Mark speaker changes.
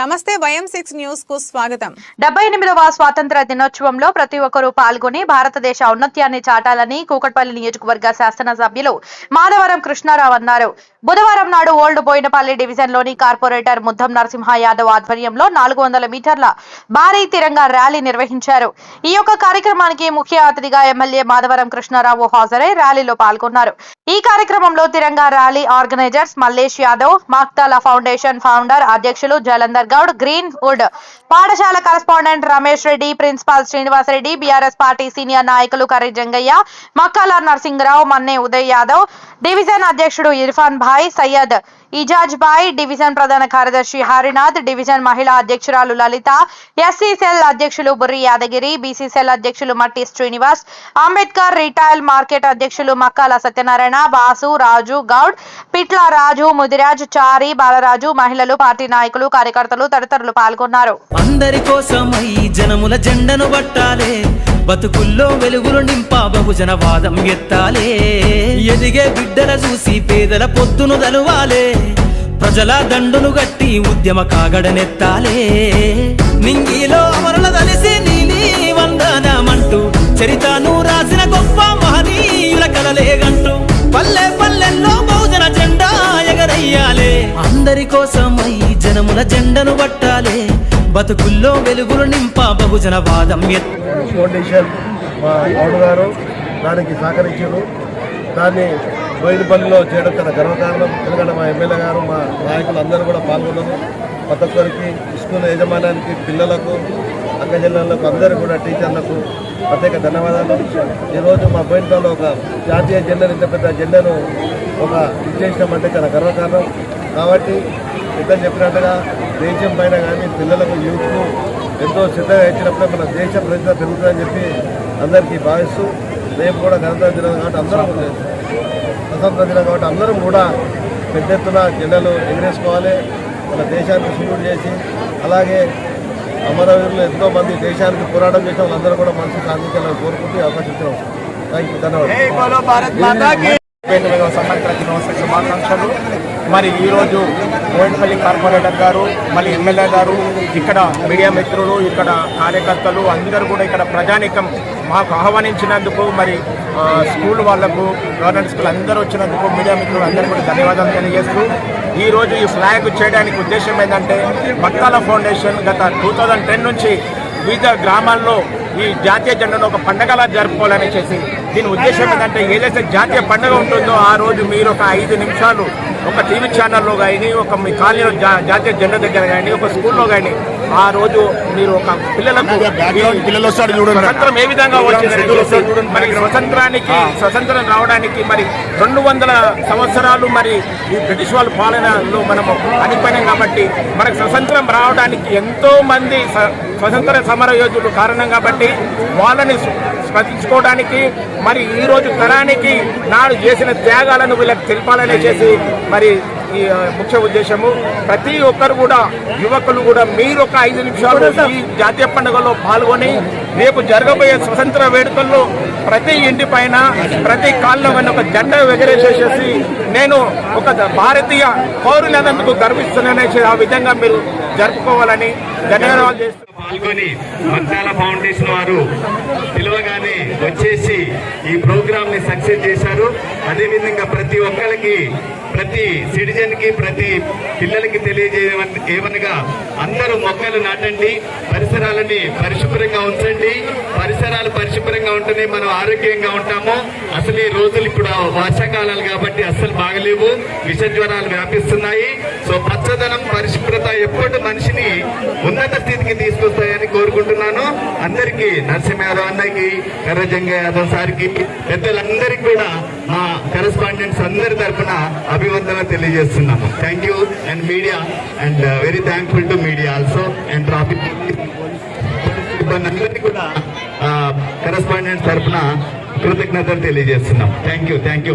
Speaker 1: నమస్తే వయం సిక్స్ న్యూస్కు స్వాగతం.
Speaker 2: డెబ్బై ఎనిమిదవ స్వాతంత్ర దినోత్సవంలో ప్రతి ఒక్కరూ పాల్గొని భారతదేశ ఔన్నత్యాన్ని చాటాలని కూకట్పల్లి నియోజకవర్గ శాసనసభ్యులు మాధవరం కృష్ణారావు అన్నారు. బుధవారం నాడు ఓల్డ్ బోయినపల్లి డివిజన్లోని కార్పొరేటర్ ముద్దం నరసింహ యాదవ్ ఆధ్వర్యంలో నాలుగు వందల మీటర్ల భారీ తిరంగా ర్యాలీ నిర్వహించారు. ఈ యొక్క కార్యక్రమానికి ముఖ్య అతిథిగా ఎమ్మెల్యే మాధవరం కృష్ణారావు హాజరై ర్యాలీలో పాల్గొన్నారు. ఈ కార్యక్రమంలో Tiranga rally organizers Mallesh Yadav Maktala foundation founder అధ్యక్షులు జలంధర్ గౌడ్ గ్రీన్ వుడ్ పాఠశాల correspondent Ramesh Reddy principal Srinivas Reddy BRS party senior నాయకులు కర్రి జంగయ్య మక్కాల నరసింగరావు మన్నే ఉదయ్ యాదవ్ డివిజన్ అధ్యక్షుడు ఇర్ఫాన్ భాయ్ సయ్యద్ ఇజాజ్ భాయ్ డివిజన్ ప్రధాన కార్యదర్శి హరినాథ్ డివిజన్ మహిళా అధ్యక్షురాలు లలిత ఎస్సీ సెల్ అధ్యక్షులు బుర్రి యాదగిరి బీసీ సెల్ అధ్యక్షులు మట్టి శ్రీనివాస్ అంబేద్కర్ రిటైల్ మార్కెట్ అధ్యక్షులు మక్కాల సత్యనారాయణ బాసు రాజు గౌడ్ పిట్ల రాజు ముదిరాజ్ చారి బాలరాజు మహిళలు పార్టీ నాయకులు కార్యకర్తలు తదితరులు పాల్గొన్నారు.
Speaker 3: అందరి కోసమై జనముల జెండను పట్టాలే. బతుకుల్లో వెలుగులు నింపా బహుజన వాదం ఎత్తాలే. ఎదిగే బిడ్డల చూసి పేదల పొత్తును దలువాలే ప్రజల దండును గట్టి ఉద్యమ కాగడనెత్తాలే. నింగిలో అమరుల దలిసి నీలి వందనమంటూ చరితను రాసిన గొప్ప మహనీయుల కలలేగంటూ పల్లె పల్లెల్లో బహుజన జెండా ఎగరయ్యాలే. అందరి కోసమై జనముల జెండను పట్టాలే బతుకుల్లో వెలుగులు నింపా బహుజన వాదం
Speaker 4: మా గారు దానికి సహకరించారు. దాన్ని బయలుపల్లిలో చేయడం తన గర్వకారణం. ఎందుకంటే మా ఎమ్మెల్యే గారు మా నాయకులు అందరూ కూడా పాల్గొన్నారు. ప్రతి ఒక్కరికి స్కూల్ యజమానానికి పిల్లలకు అక్కజల్లకు అందరూ కూడా టీచర్లకు ప్రత్యేక ధన్యవాదాలు. ఈరోజు మా బయలుపల్లిలో ఒక జాతీయ జెండాను ఇంత పెద్ద జెండాను ఒక ఇచ్చేసినామంటే చాలా గర్వకారణం. కాబట్టి ఇద్దరు చెప్పినట్టుగా దేశం పైన కానీ పిల్లలకు యూత్కు ఎంతో శ్రద్ధగా ఇచ్చినప్పుడే మన దేశ ప్రజలు పెరుగుతుందని చెప్పి అందరికీ భావిస్తూ రేపు కూడా గణతంత్ర దినం కాబట్టి అందరం స్వతంత్ర దినం కాబట్టి అందరం కూడా పెద్ద ఎత్తున జెండాలు ఎగరేసుకోవాలి. మన దేశానికి సులువు చేసి అలాగే అమరవీరులు ఎంతో మంది దేశానికి పోరాటం చేసిన వాళ్ళందరూ కూడా మనసు సాధించాలని కోరుకుంటూ అవకాశం ఇచ్చిన థ్యాంక్ యూ ధన్యవాదాలు.
Speaker 5: సంవత్సర దినోత్సవ శుభాకాంక్షలు. మరి ఈరోజు బోయినపల్లి కార్పొరేటర్ గారు మళ్ళీ ఎమ్మెల్యే గారు ఇక్కడ మీడియా మిత్రులు ఇక్కడ కార్యకర్తలు అందరూ కూడా ఇక్కడ ప్రజానికం మాకు ఆహ్వానించినందుకు మరి స్కూల్ వాళ్ళకు గవర్నమెంట్ స్కూల్ అందరూ వచ్చినందుకు మీడియా మిత్రులు అందరూ కూడా ధన్యవాదాలు తెలియజేస్తూ ఈరోజు ఈ ఫ్లాగ్ చేయడానికి ఉద్దేశం ఏంటంటే భక్తాల ఫౌండేషన్ గత టూ థౌజండ్ టెన్ నుంచి వివిధ గ్రామాల్లో ఈ జాతీయ జెండాను ఒక పండగలా జరుపుకోవాలని చేసి దీని ఉద్దేశం ఏంటంటే ఏదైతే జాతీయ పండుగ ఉంటుందో ఆ రోజు మీరు ఒక ఐదు నిమిషాలు ఒక టీవీ ఛానల్లో కానీ ఒక మీ కాలనీలో జా జాతీయ జెండా దగ్గర కానీ ఒక స్కూల్లో కానీ ఆ రోజు మీరు ఒక పిల్లలకు స్వతంత్రం ఏ విధంగా వచ్చింది మనకి స్వతంత్రానికి స్వతంత్రం రావడానికి మరి రెండు వందల సంవత్సరాలు మరి ఈ బ్రిటిష్ వాళ్ళ పాలనలో మనము అనిపోయినాం కాబట్టి మనకు స్వతంత్రం రావడానికి ఎంతో మంది స్వతంత్ర సమర యోధులు కారణం కాబట్టి వాళ్ళని స్మరించుకోవడానికి మరి ఈ రోజు తరానికి నాడు చేసిన త్యాగాలను వీళ్ళకి తెలపాలని చేసి మరి ఈ ముఖ్య ఉద్దేశము. ప్రతి ఒక్కరు కూడా యువకులు కూడా మీరు ఒక ఐదు నిమిషాలు ఈ జాతీయ పండుగలో పాల్గొని రేపు జరగబోయే స్వతంత్ర వేడుకల్లో ప్రతి ఇంటి పైన ప్రతి కాళ్ళ పైన ఒక జెండా ఎగరేసేసేసి నేను ఒక భారతీయ పౌరులనందుకు గర్విస్తున్నానని ఆ విధంగా మీరు జరుపుకోవాలని ధన్యవాదాలు చేస్తున్నాను
Speaker 6: పాల్గొని మద్దాల ఫౌండేషన్ వారు పిలవగానే వచ్చేసి ఈ ప్రోగ్రామ్ని సక్సెస్ చేశారు. అదేవిధంగా ప్రతి ఒక్కరికి ప్రతి సిటిజన్కి ప్రతి పిల్లలకి తెలియజేయమనగా అందరూ మొక్కలు నాటండి పరిసరాలని పరిశుభ్రంగా ఉంచండి. పరిసరాలు పరిశుభ్రంగా ఉంటేనే మనం ఆరోగ్యంగా ఉంటాము. అసలు ఈ రోజులు ఇప్పుడు వర్షాకాలాలు కాబట్టి అస్సలు బాగలేవు. విష జ్వరాలు వ్యాపిస్తున్నాయి. సో పచ్చదనం పరిశుభ్రత ఎప్పుడు మనిషిని ఉన్నత స్థితికి వస్తాయని కోరుకుంటున్నాను. అందరికీ నరసింహ యాదవ్ అన్నకి కర్రజంగ యాదవ్ సార్కి పెద్దలందరికీ కూడా మా కరెస్పాండెంట్స్ అందరి తరఫున అభివందన తెలియజేస్తున్నాము. Thank you and media and very thankful to media also and traffic అందరికీ కూడా కరెస్పాండెంట్స్ తరఫున కృతజ్ఞతలు తెలియజేస్తున్నాం థ్యాంక్ యూ థ్యాంక్ యూ